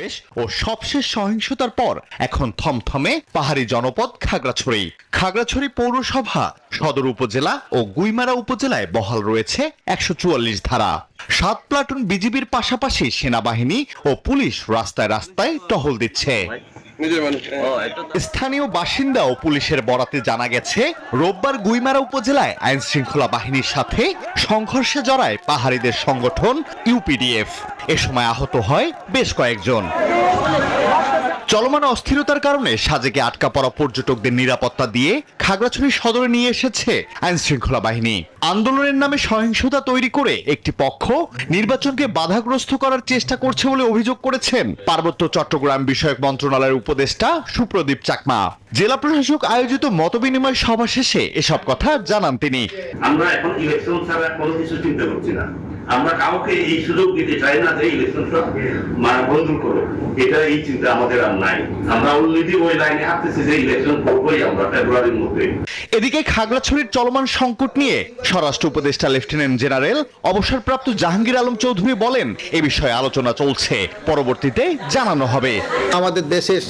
সমাবেশ ও সবশেষ সহিংসতার পর এখন থমথমে পাহাড়ি জনপদ খাগড়াছড়ি। খাগড়াছড়ি পৌরসভা, সদর উপজেলা ও গুইমারা উপজেলায় বহাল রয়েছে একশো চুয়াল্লিশ ধারা। সাত প্লাটুন বিজিবির পাশাপাশি সেনাবাহিনী ও পুলিশ রাস্তায় রাস্তায় টহল দিচ্ছে। স্থানীয় বাসিন্দা ও পুলিশের বরাতে জানা গেছে রোববার গুইমারা উপজেলায় আইন শৃঙ্খলা বাহিনীর সাথে সংঘর্ষে জড়ায় পাহাড়িদের সংগঠন ইউপিডিএফ। এ সময় আহত হয় বেশ কয়েকজন। চলমান অস্থিরতার কারণে সাজেকে আটকা পড়া পর্যটকদের নিরাপত্তা দিয়ে খাগড়াছড়ি সদরে নিয়ে এসেছে আইন শৃঙ্খলা বাহিনী। আন্দোলনের নামে সহিংসতা তৈরি করে একটি পক্ষ নির্বাচনকে বাধাগ্রস্ত করার চেষ্টা করছে বলে অভিযোগ করেছেন পার্বত্য চট্টগ্রাম বিষয়ক মন্ত্রণালয়ের উপদেষ্টা সুপ্রদীপ চাকমা। জেলা প্রশাসক আয়োজিত মতবিনিময় সভা শেষে এসব কথা জানান তিনি। আমরা এখন ইলেকশন ছাড়া কোনো কিছু চিন্তা করছি না। আমরা কাউকে এই সুযোগ দিতে চাই না যে ইলেকশনটা মানে বন্ধ করো। এটা এই চিন্তা আমাদের আর নাই। আমরা অলরেডি ওই লাইনে হাঁটতেছি যে ইলেকশন করবোই আমরা ফেব্রুয়ারির মধ্যে। এদিকে খাগড়াছড়ির চলমান সংকট নিয়ে স্বরাষ্ট্র উপদেষ্টা লেফটেন্যান্ট জেনারেল অবসরপ্রাপ্ত জাহাঙ্গীর আলম চৌধুরী বলেন এ বিষয়ে আলোচনা চলছে। পরবর্তীতে জানানো হবে। আমাদের দেশের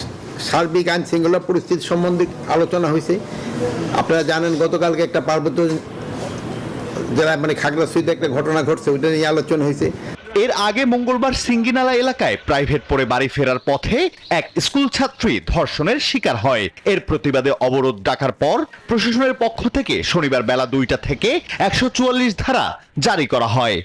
সার্বিক আইন শৃঙ্খলা পরিস্থিতি সম্বন্ধে আলোচনা হয়েছে। আপনারা জানেন গতকালকে একটা পার্বত্য জেলায় মানে খাগড়াছড়িতে একটা ঘটনা ঘটছে, ওইটা নিয়ে আলোচনা হয়েছে। এর আগে মঙ্গলবার সিঙ্গিনালা এলাকায় প্রাইভেট পড়ে বাড়ি ফেরার পথে এক স্কুল ছাত্রী ধর্ষণের শিকার হয়। এর প্রতিবাদে অবরোধ ডাকার পর প্রশাসনের পক্ষ থেকে শনিবার বেলা দুইটা থেকে একশো চুয়াল্লিশ ধারা জারি করা হয়।